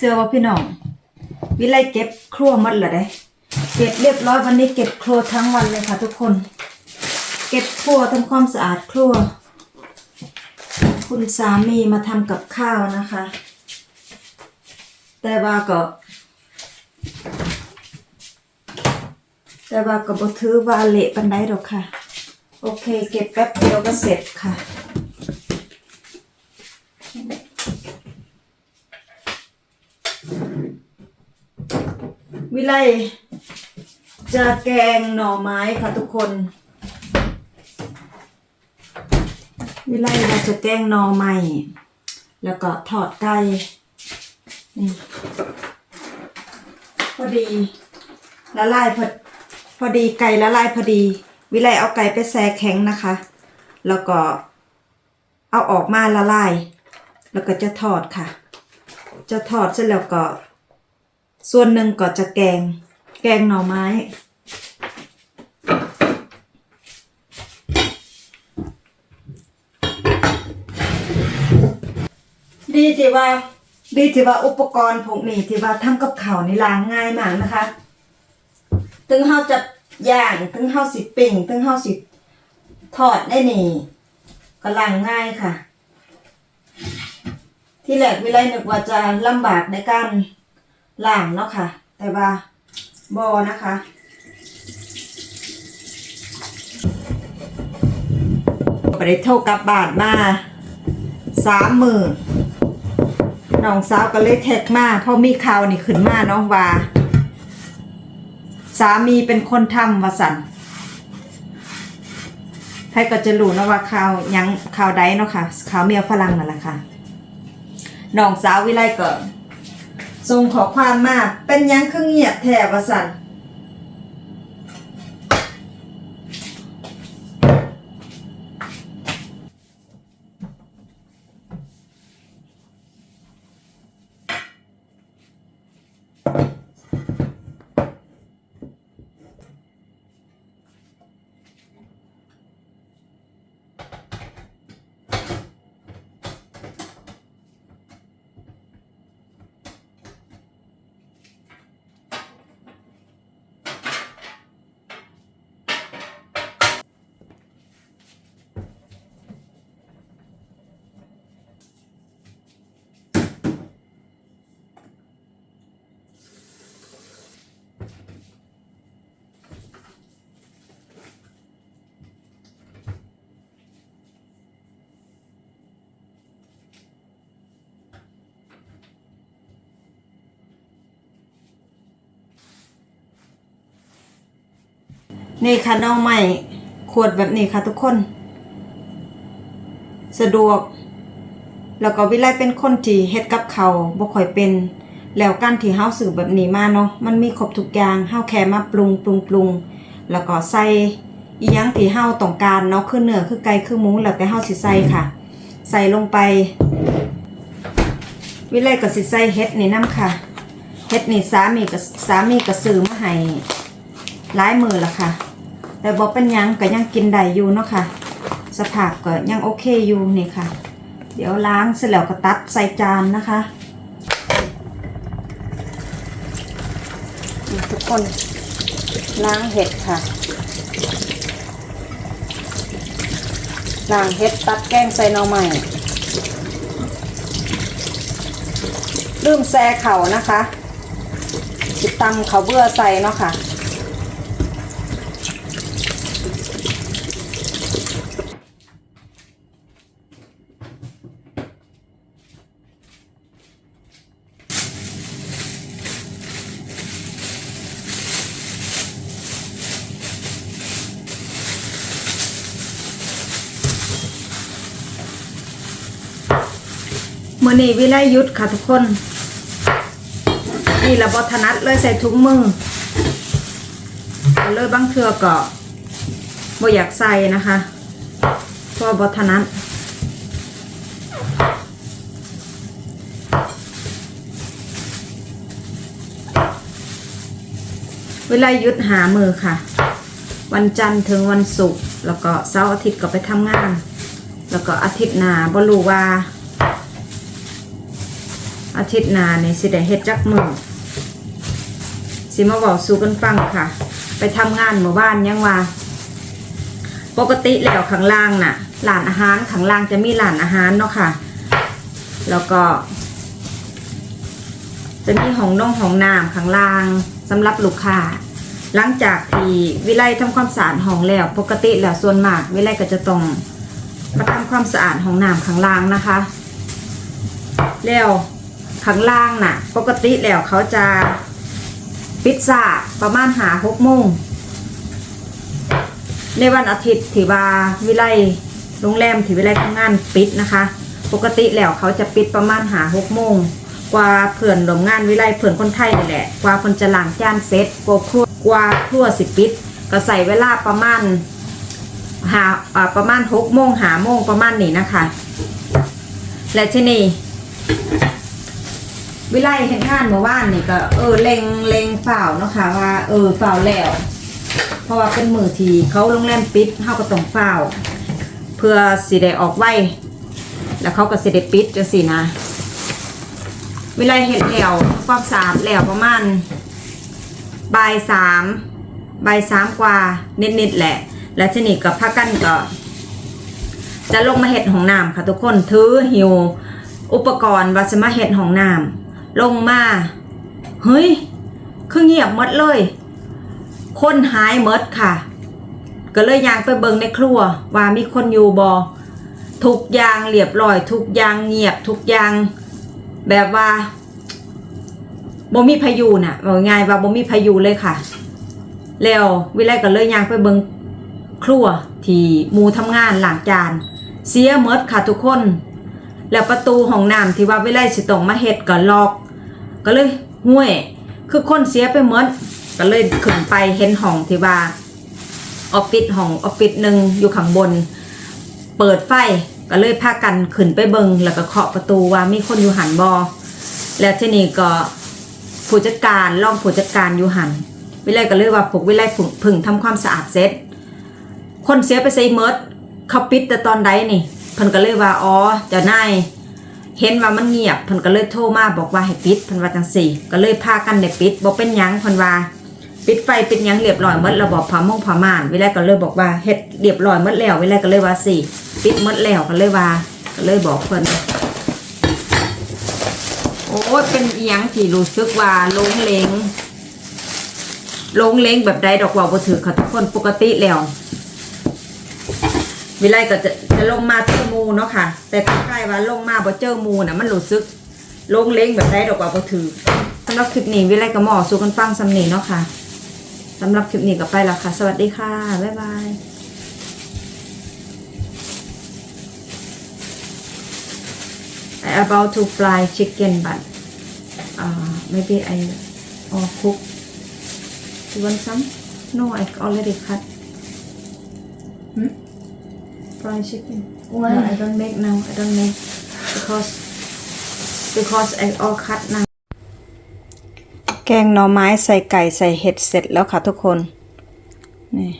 เสื้อว่าพี่น้อง วิไลเก็บครัวหมดเลยได้เก็บเรียบร้อยวันนี้เก็บครัวทั้งวันเลยค่ะทุกคน เก็บครัวทำความสะอาดครัว คุณสามีมาทำกับข้าวนะคะ แต่ว่าก็แต่ว่าก็บ่ถือว่าเละปันไดหรอกค่ะ โอเค เก็บแป๊บเดียวก็เสร็จค่ะ วิไลจะแกงหน่อไม้ค่ะทุกคน วิไลเราจะแกงหน่อไม้แล้วก็ทอดไก่นี่พอดีละลายพอพอดีไก่ละลายพอดี วิไลเอาไก่ไปแช่แข็งนะคะ แล้วก็เอาออกมาละลาย แล้วก็จะทอดค่ะ จะทอดเสร็จแล้วก็ ส่วนหนึ่งก็จะแกง แกงหน่อไม้ ดีที่ว่า ดีที่ว่าอุปกรณ์พวกนี้ที่ว่าทำกับข้าวนี่ล้างง่ายมากนะคะ ถึงเฮาจะย่างถึงเฮาสิปิ้งถึงเฮาสิทอดได้นี่ก็ล้างง่ายค่ะ ที่แรกวิไลนึกว่าจะลำบากในการ ล้างเนาะค่ะ แต่ว่าบอนะคะไปได้โทรกลับบาทมาสามหมือน้องสาวก็เลยแท็กมาเพราะมีข่าวนี่ขึ้นมาเนาะว่า สามีเป็นคนทำวาสันใครก็จะรู้นะว่าข่าวยังข่าวใดเนาะค่ะข่าวเมียฝรั่งนั่นแหละค่ะน้องสาววิไลก็ ส่งขอความมาเป็นยังคือเงียบแถวสัน นี่ค่ะน้องใหม่ขวดแบบนี้ค่ะทุกคน สะดวก แล้วก็วิไลเป็นคนที่เฮ็ดกับเขาบ่ค่อยเป็น แล้วการที่เฮาซื้อแบบนี้มาเนาะมันมีครบทุกอย่างเฮาแค่มาปรุงปรุงปรุงแล้วก็ใส่อีหยังที่เฮาต้องการเนาะคือเนื้อคือไก่คือหมูแล้วแต่เฮาสิใส่ค่ะ ใส่ลงไป วิไลก็สิใส่เฮ็ดนี่นํค่ะเฮ็ดนี่สามีก็สามีก็ซื้อมาให้หลายมือละค่ะ แต่บอกเป็นยังก็ยังกินได้อยู่เนาะค่ะ สภาพก็ยังโอเคอยู่นี่ค่ะ เดี๋ยวล้างเสร็จแล้วก็ตัดใส่จานนะคะทุกคนล้างเห็ดค่ะล้างเห็ดตัดแกงใส่หน่อใหม่ลืมแซ่เข่านะคะติดตำเขาเบื่อใส่เนาะค่ะ มือนี้วิไลหยุดค่ะทุกคน นี่ระบถนัดเลยใส่ถุงมือเอาเลยบางเทือก็บ่อยากใส่นะคะเพราะบถนัดเวลาหยุดหามือค่ะ วันจันทร์ถึงวันศุกร์แล้วก็เสาร์อาทิตย์ก็ไปทำงาน แล้วก็อาทิตย์หน้าบ่รู้ว่า อาทิตย์หน้านี่สิได้เฮ็ดจักมือสิมาบอกสู่กันฟังค่ะ ไปทำงานหมู่บ้านยังว่า ปกติแล้วข้างล่างน่ะร้านอาหารข้างล่างจะมีร้านอาหารเนาะค่ะ แล้วก็ จะมีห้องน้องห้องน้ำข้างล่างสำหรับลูกค้าหลังจากที่วิไลทำความสะอาดห้องแล้ว ปกติแล้วส่วนมากวิไลก็จะต้องมาทำความสะอาดห้องน้ำข้างล่างนะคะ แล้ว ข้างล่างน่ะ ปกติแล้วเขาจะปิดซาประมาณหาหกโมงในวันอาทิตย์ถือว่าวิไลโรงแรมถือวิไลทำงานปิดนะคะ ปกติแล้วเขาจะปิดประมาณหาหกโมงกว่าเพื่อนโรงงานวิไลเพื่อนคนไทยนี่แหละ กว่าคนจะล้างจานเสร็จกว่าครัวกว่าครัวสิปิด ก็ใส่เวลาประมาณหาอ่าประมาณหกโมงหาโมงประมาณนี้นะคะ และที่นี่ วิไลเห็นงานเมื่อวานนี่ก็เออเลงเลงฝ่าวเนาะค่ะว่า เออฝ่าวแล้ว เพราะว่าเป็นมือที่เขาโรงแรมปิดเขาก็ต้องเฝ้าเพื่อสิได้ออกไวแล้วเขาก็สิได้ปิดจังสินะเวลาเห็นแล้วความสาดแล้วประมาณบ่ายสามบ่ายสามกว่านิดๆแหละ แล้วทีนี้ก็พักกันก็ จะลงมาเห็ดของน้ำค่ะทุกคนถือหิวอุปกรณ์ว่าจะมาเห็ดของน้ำ ลงมา เฮ้ยคือเงียบหมดเลย คนหายหมดค่ะ ก็เลยยางไปเบิงในครัว ว่ามีคนอยู่บอทุกอย่างเรียบร้อย ทุกอย่างเงียบ ทุกอย่างแบบว่าบ่มีพายุน่ะบอกง่ายว่าบ่มีพายุเลยค่ะ แล้ววิไลก็เลยยางไปเบิงครัวที่มูทำงานหลังจาน เสียหมดค่ะทุกคน แล้วประตูห้องน้ำที่ว่าวิไลสิต้องมาเฮ็ดก็ล็อก ก็เลยห่วย คือคนเสียไปหมดก็เลยขึ้นไปเห็นห้องที่ว่าออฟฟิศห้องออฟฟิศหนึ่งอยู่ข้างบน เปิดไฟก็เลยพากันขึ้นไปเบิงแล้วก็เคาะประตูว่ามีคนอยู่หันบอแล้วที่นี่ก็ผู้จัดการร่องผู้จัดการอยู่หันวิไลก็เลยว่าพวกวิไลพึ่งพึ่งทำความสะอาดเสร็จคนเสียไปใส่เมิดเขาปิดแต่ตอนใดนี่เพิ่นก็เลยว่าอ๋อเจ้านาย เห็นว่ามันเงียบเพิ่นก็เลยโทรมาบอกว่าให้ปิดเพิ่นว่าจังสี่ ก็เลยพากันได้ปิดบ่เป็นหยังเพิ่นว่าปิดไฟปิดยังเรียบร้อยหมดระบบผ้ามงผ้าม่านเวลาก็เลยบอกว่าเฮ็ดเรียบร้อยหมดแล้วเวลาก็เลยว่าสิปิดหมดแล้วก็เลยว่าก็เลยบอกเพิ่นโอ้เป็นยังที่รู้สึกว่าลงเลงลงเลงแบบใดดอกว่าบ่ถือค่ะทุกคนปกติแล้ว วิไลก็จะจะลงมาเจอมูเนาะค่ะ แต่ถ้าใครว่าลงมาบ่เจอมูนะมันรู้สึกลงเล้งแบบได้ดอกว่าบ่ถือสำหรับคลิปนี้วิไลก็หมอสู่กันฟังสำนีเนาะค่ะสำหรับคลิปนี้ก็ไปแล้วค่ะ สวัสดีค่ะ บ๊ายบาย I about to fry chicken but uh, maybe I or cook you want some no I already cut? Fried chicken. Why? No, I don't make now. I don't make because because I all cut now. แกงหน่อไม้ใส่ไก่ใส่เห็ดเสร็จแล้วค่ะทุกคนนี่